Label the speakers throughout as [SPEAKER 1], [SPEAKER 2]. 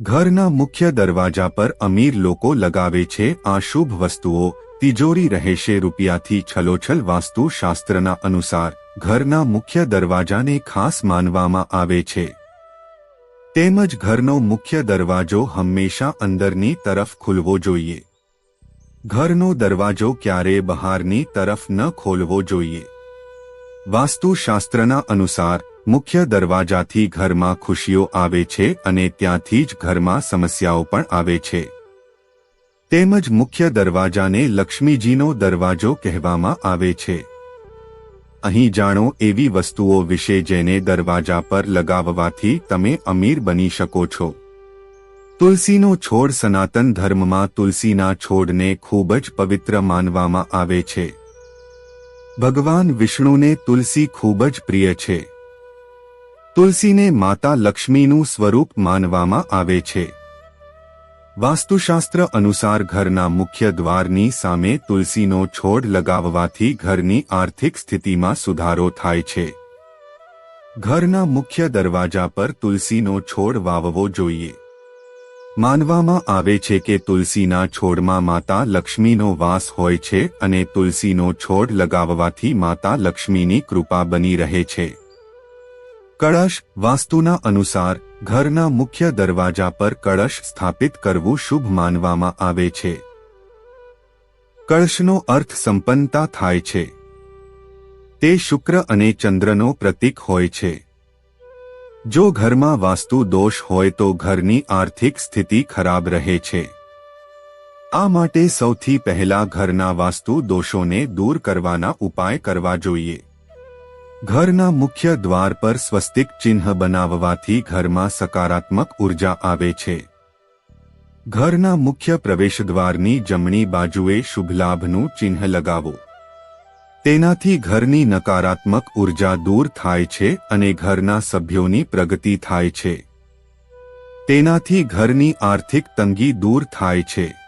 [SPEAKER 1] ઘરના મુખ્ય દરવાજા પર અમીર લોકો લગાવે છે આ શુભ વસ્તુઓ. તિજોરી રહેશે રૂપિયાથી છલોછલ વાસ્તુશાસ્ત્રના અનુસાર ઘરના મુખ્ય દરવાજાને ખાસ માનવામાં આવે છે. તેમજ ઘરનો મુખ્ય દરવાજો હંમેશા અંદરની તરફ ખુલવો જોઈએ. ઘરનો દરવાજો ક્યારેય બહારની તરફ ન ખોલવો જોઈએ. વાસ્તુશાસ્ત્રના અનુસાર મુખ્ય દરવાજાથી ઘરમાં ખુશીઓ આવે છે અને ત્યાંથી જ ઘરમાં સમસ્યાઓ પણ આવે છે. તેમજ મુખ્ય દરવાજાને લક્ષ્મીજીનો દરવાજો કહેવામાં આવે છે. અહીં જાણો એવી વસ્તુઓ વિશે જેને દરવાજા પર લગાવવાથી તમે અમીર બની શકો છો. તુલસીનો છોડ સનાતન ધર્મમાં તુલસીના છોડને ખૂબ જ પવિત્ર માનવામાં આવે છે. ભગવાન વિષ્ણુને તુલસી ખૂબ જ પ્રિય છે. તુલસીને માતા લક્ષ્મીનું સ્વરૂપ માનવામાં આવે છે. વાસ્તુશાસ્ત્ર અનુસાર ઘરના મુખ્ય દ્વારની સામે તુલસીનો છોડ લગાવવાથી ઘરની આર્થિક સ્થિતિમાં સુધારો થાય છે. ઘરના મુખ્ય દરવાજા પર તુલસીનો છોડ વાવવો જોઈએ. માનવામાં આવે છે કે તુલસીના છોડમાં માતા લક્ષ્મીનો વાસ હોય છે અને તુલસીનો છોડ લગાવવાથી માતા લક્ષ્મીની કૃપા બની રહે છે. કળશ વાસ્તુના અનુસાર ઘરના મુખ્ય દરવાજા પર કળશ સ્થાપિત કરવું શુભ માનવામાં આવે છે. કળશનો અર્થ સંપન્નતા થાય છે. તે શુક્ર અને ચંદ્રનો પ્રતીક હોય છે. જો ઘરમાં વાસ્તુ દોષ હોય તો ઘરની આર્થિક સ્થિતિ ખરાબ રહે છે. આ માટે સૌથી પહેલા ઘરના વાસ્તુ દોષોને દૂર કરવાના ઉપાય કરવા જોઈએ. ઘરના મુખ્ય દ્વાર પર સ્વસ્તિક ચિહ્ન બનાવવાથી ઘરમાં સકારાત્મક ઊર્જા આવે છે. ઘરના મુખ્ય પ્રવેશદ્વારની જમણી બાજુએ શુભલાભનું ચિહ્ન લગાવો. તેનાથી ઘરની નકારાત્મક ઊર્જા દૂર થાય છે અને ઘરના સભ્યોની પ્રગતિ થાય છે. તેનાથી ઘરની આર્થિક તંગી દૂર થાય છે.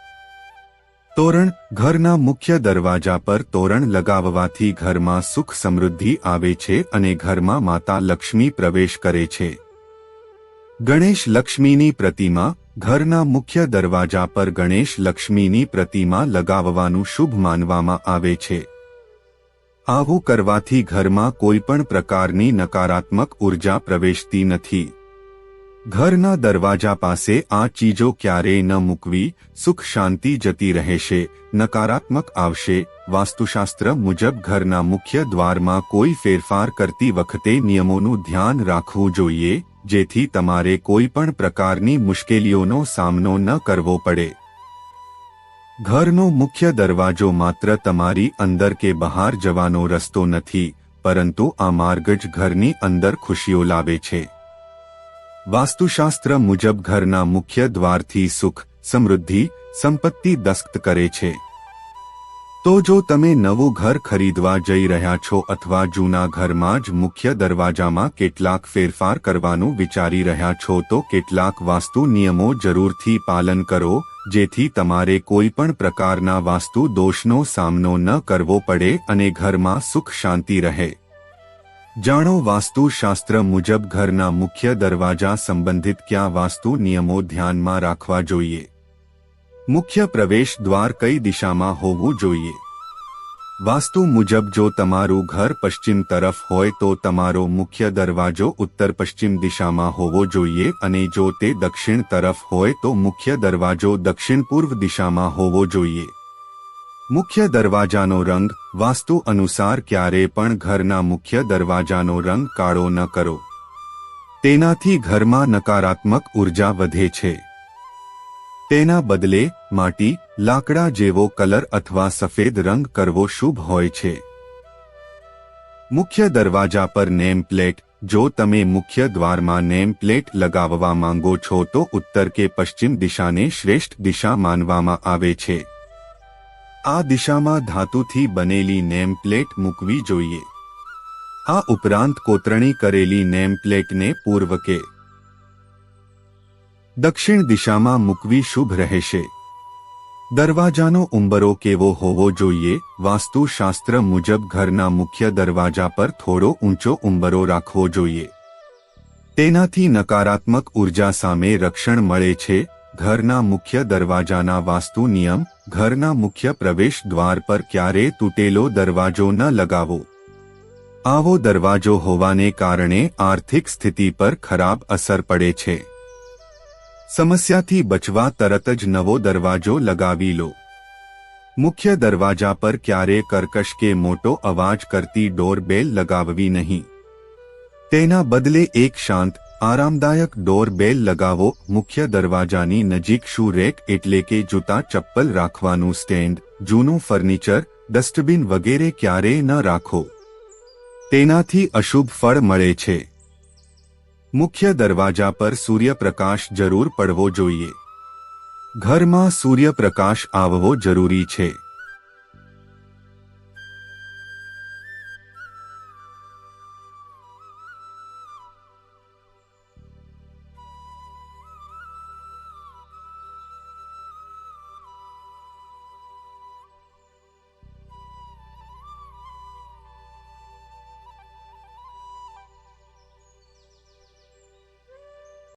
[SPEAKER 1] તોરણ ઘરના મુખ્ય દરવાજા પર તોરણ લગાવવાથી ઘરમાં સુખ સમૃદ્ધિ આવે છે અને ઘરમાં માતા લક્ષ્મી પ્રવેશ કરે છે. ગણેશ લક્ષ્મીની પ્રતિમા ઘરના મુખ્ય દરવાજા પર ગણેશ લક્ષ્મીની પ્રતિમા લગાવવાનું શુભ માનવામાં આવે છે. આવું કરવાથી ઘરમાં કોઈપણ પ્રકારની નકારાત્મક ઊર્જા પ્રવેશતી નથી. ઘરના દરવાજા પાસે આ ચીજો ક્યારેય ન મૂકવી, સુખ શાંતિ જતી રહેશે, નકારાત્મક આવશે. વાસ્તુશાસ્ત્ર મુજબ ઘરના મુખ્ય દ્વારમાં કોઈ ફેરફાર કરતી વખતે નિયમોનું ધ્યાન રાખવું જોઈએ, જેથી તમારે કોઈ પણ પ્રકારની મુશ્કેલીઓનો સામનો ન કરવો પડે. ઘરનો મુખ્ય દરવાજો માત્ર તમારી અંદર કે બહાર જવાનો રસ્તો નથી, પરંતુ આ માર્ગ જ ઘરની અંદર ખુશીઓ લાવે છે. વાસ્તુશાસ્ત્ર મુજબ ઘરના મુખ્ય દ્વારથી સુખ, સમૃદ્ધિ, સંપત્તિ દસ્ત કરે છે. તો જો તમે નવું ઘર ખરીદવા જઈ રહ્યા છો અથવા જૂના ઘરમાં જ મુખ્ય દરવાજામાં કેટલાક ફેરફાર કરવાનું વિચારી રહ્યા છો તો કેટલાક વાસ્તુ નિયમો જરૂરથી પાલન કરો, જેથી તમારે કોઈ પણ પ્રકારના વાસ્તુ દોષનો સામનો ન કરવો પડે અને ઘરમાં સુખ શાંતિ રહે. જાણો વાસ્તુશાસ્ત્ર મુજબ ઘરના મુખ્ય દરવાજા સંબંધિત ક્યાં વાસ્તુ નિયમો ધ્યાનમાં રાખવા જોઈએ? મુખ્ય પ્રવેશ દ્વાર કઈ દિશામાં હોવું જોઈએ? વાસ્તુ મુજબ જો તમારું ઘર પશ્ચિમ તરફ હોય તો તમારો મુખ્ય દરવાજો ઉત્તર પશ્ચિમ દિશામાં હોવો જોઈએ અને જો તે દક્ષિણ તરફ હોય તો મુખ્ય દરવાજો દક્ષિણ પૂર્વ દિશામાં હોવો જોઈએ. મુખ્ય દરવાજાનો રંગ વાસ્તુ અનુસાર ક્યારે પણ ઘરના મુખ્ય દરવાજાનો રંગ કાળો ન કરો. તેનાથી ઘરમાં નકારાત્મક ઊર્જા વધે છે. તેના બદલે માટી, લાકડા જેવો કલર અથવા સફેદ રંગ કરવો શુભ હોય છે. મુખ્ય દરવાજા પર નેમ પ્લેટ, જો તમે મુખ્ય દ્વારમાં નેમ પ્લેટ લગાવવા માંગો છો તો ઉત્તર કે પશ્ચિમ દિશાને શ્રેષ્ઠ દિશા માનવામાં આવે છે. આ દિશામાં ધાતુથી બનેલી નેમ પ્લેટ મૂકવી જોઈએ. આ ઉપરાંત કોતરણી કરેલી નેમ પ્લેટને પૂર્વ કે દક્ષિણ દિશામાં મૂકવી શુભ રહેશે. દરવાજાનો ઉંબરો કેવો હોવો જોઈએ? વાસ્તુશાસ્ત્ર મુજબ ઘરના મુખ્ય દરવાજા પર થોડો ઊંચો ઉંબરો રાખવો જોઈએ. તેનાથી નકારાત્મક ઊર્જા સામે રક્ષણ મળે છે ઘરના મુખ્ય દરવાજાના વાસ્તુ નિયમ, ઘરના મુખ્ય પ્રવેશ દ્વાર પર ક્યારે તૂટેલો દરવાજો ન લગાવો. આવો દરવાજો હોવાને કારણે આર્થિક સ્થિતિ પર ખરાબ અસર પડે છે. સમસ્યાથી બચવા તરત જ નવો દરવાજો લગાવી લો. મુખ્ય દરવાજા પર ક્યારે કર્કશ કે મોટો અવાજ કરતી ડોરબેલ લગાવવી નહીં. તેના બદલે એક શાંત આરામદાયક ડોરબેલ લગાવો, મુખ્ય દરવાજાની નજીક શૂ રેક એટલે કે જૂતા ચપ્પલ રાખવાનું સ્ટેન્ડ, જૂનું ફર્નિચર, ડસ્ટબિન વગેરે ક્યારેય ન રાખો. તેનાથી અશુભ ફળ મળે છે. મુખ્ય દરવાજા પર સૂર્યપ્રકાશ જરૂર પડવો જોઈએ. ઘરમાં સૂર્યપ્રકાશ આવવો જરૂરી છે.